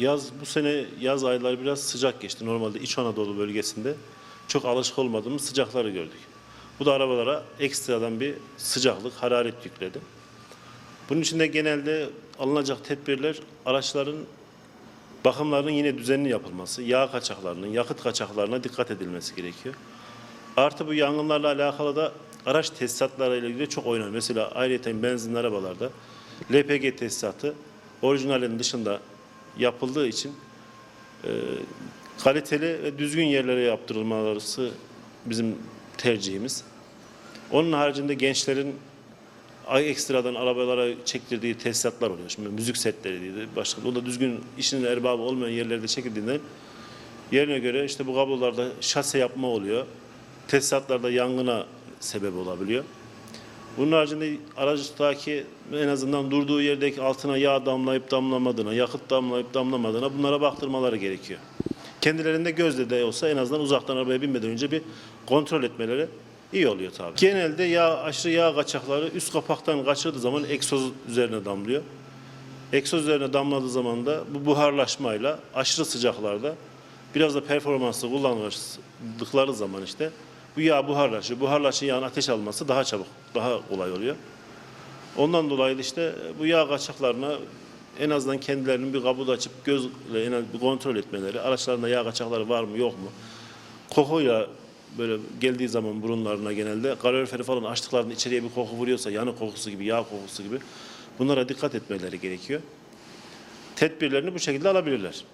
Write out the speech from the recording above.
yaz bu sene yaz ayları biraz sıcak geçti. Normalde İç Anadolu bölgesinde çok alışık olmadığımız sıcakları gördük. Bu da arabalara ekstradan bir sıcaklık, hararet yükledi. Bunun için de genelde alınacak tedbirler araçların bakımlarının yine düzenli yapılması, yağ kaçaklarının, yakıt kaçaklarına dikkat edilmesi gerekiyor. Artı bu yangınlarla alakalı da araç tesisatlarıyla ilgili çok oynanıyor. Mesela ayrıca benzinli arabalarda LPG tesisatı orijinalin dışında yapıldığı için e, kaliteli ve düzgün yerlere yaptırılmaları bizim tercihimiz. Onun haricinde gençlerin ay ekstradan arabalara çektirdiği tesisatlar oluyor. Şimdi müzik setleri diye başka. O da düzgün işinin erbabı olmayan yerlerde çekildiğinden yerine göre işte bu kablolarda şase yapma oluyor. Tesisatlarda yangına sebep olabiliyor. Bunun haricinde araçtaki en azından durduğu yerdeki altına yağ damlayıp damlamadığına, yakıt damlayıp damlamadığına bunlara baktırmaları gerekiyor. Kendilerinde gözle de olsa en azından uzaktan arabaya binmeden önce bir kontrol etmeleri iyi oluyor tabii. Genelde yağ, aşırı yağ kaçakları üst kapaktan kaçırdığı zaman egzoz üzerine damlıyor. Egzoz üzerine damladığı zaman da bu buharlaşmayla aşırı sıcaklarda biraz da performanslı kullanıldıkları zaman işte bu yağ buharlaşıyor. Buharlaşan yağın ateş alması daha çabuk, daha kolay oluyor. Ondan dolayı işte bu yağ kaçaklarına en azından kendilerinin bir kabuğu açıp gözle en az bir kontrol etmeleri, araçlarında yağ kaçakları var mı yok mu? Kokuyla böyle geldiği zaman burunlarına genelde kaloriferi falan açtıklarında içeriye bir koku vuruyorsa yanık kokusu gibi, yağ kokusu gibi bunlara dikkat etmeleri gerekiyor. Tedbirlerini bu şekilde alabilirler.